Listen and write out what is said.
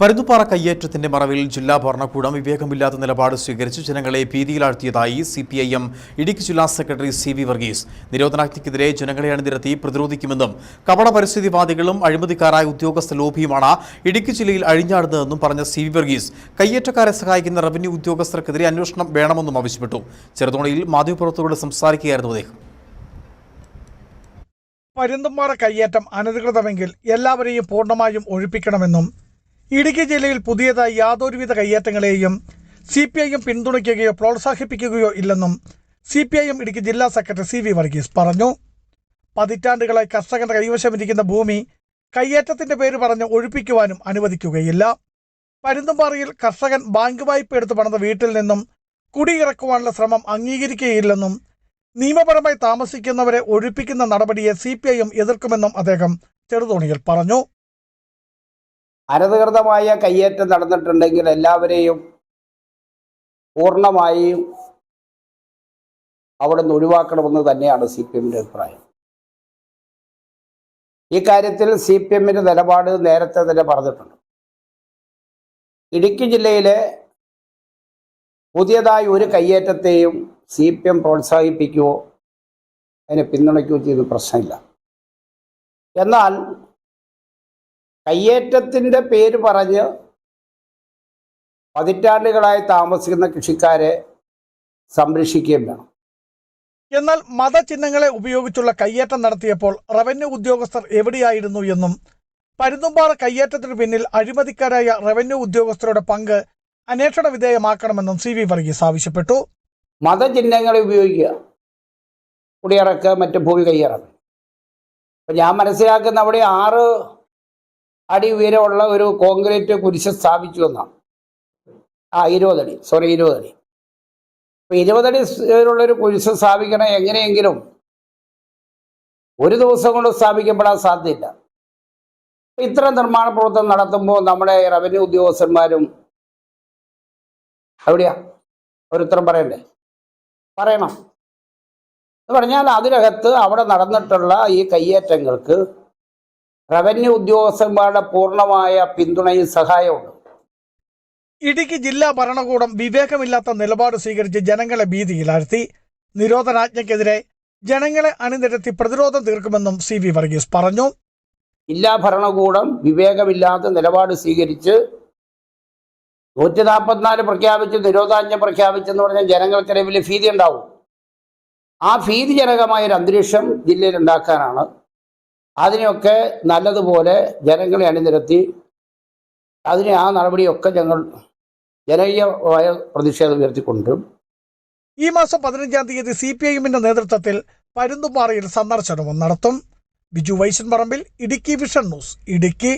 പരുന്തുപാറ കയ്യേറ്റത്തിന്റെ മറവിൽ ജില്ലാ ഭരണകൂടം വിവേകമില്ലാത്ത നിലപാട് സ്വീകരിച്ച് ജനങ്ങളെ ഭീതിയിലാഴ്ത്തിയതായി C P I M Idukki ജില്ലാ സെക്രട്ടറി സി വി വർഗീസ്. നിരോധനാജ്ഞയ്ക്കെതിരെ ജനങ്ങളെ അണിനിരത്തി പ്രതിരോധിക്കുമെന്നും കപട പരിസ്ഥിതിവാദികളും അഴിമതിക്കാരായ ഉദ്യോഗസ്ഥ ലോഭിയുമാണ് ഇടുക്കി ജില്ലയിൽ അഴിഞ്ഞാടുന്നതെന്നും പറഞ്ഞ സി വി വർഗീസ്. കയ്യേറ്റക്കാരെ സഹായിക്കുന്ന റവന്യൂ ഉദ്യോഗസ്ഥർക്കെതിരെ അന്വേഷണം വേണമെന്നും ആവശ്യപ്പെട്ടു. ചെറുതോണിയിൽ മാധ്യമപ്രവർത്തകരോട് സംസാരിക്കുകയായിരുന്നു അദ്ദേഹം. പരുന്തുംപാറ കയ്യേറ്റം അനധികൃതമെങ്കിൽ എല്ലാവരെയും പൂർണമായും ഒഴിപ്പിക്കണമെന്നും ഇടുക്കി ജില്ലയിൽ പുതിയതായി യാതൊരുവിധ കയ്യേറ്റങ്ങളെയും സി പി ഐ പിന്തുണയ്ക്കുകയോ പ്രോത്സാഹിപ്പിക്കുകയോ ഇല്ലെന്നും സി പി ഐ ഇടുക്കി ജില്ലാ സെക്രട്ടറി സി വി വർഗീസ് പറഞ്ഞു. പതിറ്റാണ്ടുകളായി കർഷകന്റെ കൈവശമിരിക്കുന്ന ഭൂമി കയ്യേറ്റത്തിന്റെ പേര് പറഞ്ഞ് ഒഴിപ്പിക്കുവാനും അനുവദിക്കുകയില്ല. പരുന്തുംപാറയിൽ കർഷകൻ ബാങ്ക് വായ്പ എടുത്ത് വീട്ടിൽ നിന്നും കുടിയിറക്കുവാനുള്ള ശ്രമം അംഗീകരിക്കുകയില്ലെന്നും നിയമപരമായി താമസിക്കുന്നവരെ ഒഴിപ്പിക്കുന്ന നടപടിയെ സി പി ഐ എം എതിർക്കുമെന്നും അദ്ദേഹം ചെറുതോണിയിൽ പറഞ്ഞു. അനധികൃതമായ കയ്യേറ്റം നടന്നിട്ടുണ്ടെങ്കിൽ എല്ലാവരെയും പൂർണമായും അവിടെ നിന്ന് ഒഴിവാക്കണമെന്ന് തന്നെയാണ് സി പി എമ്മിന്റെ അഭിപ്രായം. ഈ കാര്യത്തിൽ സി പി എമ്മിന്റെ നിലപാട് നേരത്തെ തന്നെ പറഞ്ഞിട്ടുണ്ട്. ഇടുക്കി ജില്ലയിലെ പുതിയതായി ഒരു കയ്യേറ്റത്തെയും സി പി എം പ്രോത്സാഹിപ്പിക്കുകയോ അതിനെ പിന്തുണയ്ക്കുകയോ ചെയ്ത് പ്രശ്നമില്ല. എന്നാൽ കയ്യേറ്റത്തിന്റെ പേര് പറഞ്ഞ് പതിറ്റാണ്ടുകളായി താമസിക്കുന്ന കൃഷിക്കാരെ സംരക്ഷിക്കുകയും വേണം. എന്നാൽ മതചിഹ്നങ്ങളെ ഉപയോഗിച്ചുള്ള കയ്യേറ്റം നടത്തിയപ്പോൾ റവന്യൂ ഉദ്യോഗസ്ഥർ എവിടെയായിരുന്നു എന്നും പരുന്തുംപാറ കയ്യേറ്റത്തിനു പിന്നിൽ അഴിമതിക്കാരായ റവന്യൂ ഉദ്യോഗസ്ഥരുടെ പങ്ക് അന്വേഷണ വിധേയമാക്കണമെന്നും സി വി വർഗീസ് ആവശ്യപ്പെട്ടു. മതചിഹ്നങ്ങളെ ഉപയോഗിക്കുക. കുടിയിറക്ക് മറ്റ് ഭൂമി കയ്യേറക്ക് ഞാൻ മനസ്സിലാക്കുന്ന അവിടെ ആറ് അടി ഉയരമുള്ള ഒരു കോൺക്രീറ്റ് കുരിശ് സ്ഥാപിച്ചു എന്നാണ് ആ ഇരുപതടി സോറി ഇരുപതടി അപ്പൊ ഇരുപതടി ഒരു കുരിശ് സ്ഥാപിക്കണം എങ്ങനെയെങ്കിലും ഒരു ദിവസം കൊണ്ട് സ്ഥാപിക്കപ്പെടാൻ സാധ്യതയില്ല. ഇത്തരം നിർമ്മാണ പ്രവർത്തനം നടത്തുമ്പോൾ നമ്മുടെ റവന്യൂ ഉദ്യോഗസ്ഥന്മാരും എവിടെയാ ഒരുത്തരം പറയണ്ടേ? പറയണം. എന്ന് പറഞ്ഞാൽ അതിനകത്ത് അവിടെ നടന്നിട്ടുള്ള ഈ കയ്യേറ്റങ്ങൾക്ക് റവന്യൂ ഉദ്യോഗസ്ഥന്മാരുടെ പൂർണമായ പിന്തുണയും സഹായമുണ്ട് ഇടുക്കി ജില്ലാ ഭരണകൂടം വിവേകമില്ലാത്ത നിലപാട് സ്വീകരിച്ച് ജനങ്ങളെ ഭീതിയിലാഴ്ത്തി. നിരോധനാജ്ഞയ്ക്കെതിരെ ജനങ്ങളെ അണിനിരത്തി പ്രതിരോധം തീർക്കുമെന്നും സി വി വർഗീസ് പറഞ്ഞു. ജില്ലാ ഭരണകൂടം വിവേകമില്ലാത്ത നിലപാട് സ്വീകരിച്ച് നൂറ്റി നാൽപ്പത്തിനാല് പ്രഖ്യാപിച്ച് നിരോധാജ്ഞ പ്രഖ്യാപിച്ചെന്ന് പറഞ്ഞാൽ ജനങ്ങൾക്കിടയിൽ വലിയ ഭീതി ഉണ്ടാവും. ആ ഭീതിജനകമായ ഒരു അന്തരീക്ഷം ജില്ലയിൽ ഉണ്ടാക്കാനാണ് അതിനെയൊക്കെ നല്ലതുപോലെ ജനങ്ങളെ അണിനിരത്തി അതിനെ ആ നടപടിയൊക്കെ ഞങ്ങൾ ജനകീയമായ പ്രതിഷേധം ഉയർത്തിക്കൊണ്ടും ഈ മാസം പതിനഞ്ചാം തീയതി സി പി ഐ എമ്മിന്റെ നേതൃത്വത്തിൽ പരുന്തുമാറയിൽ സന്ദർശനവും നടത്തും. Biju Vaishan Parambil Idukki vision news Idukki.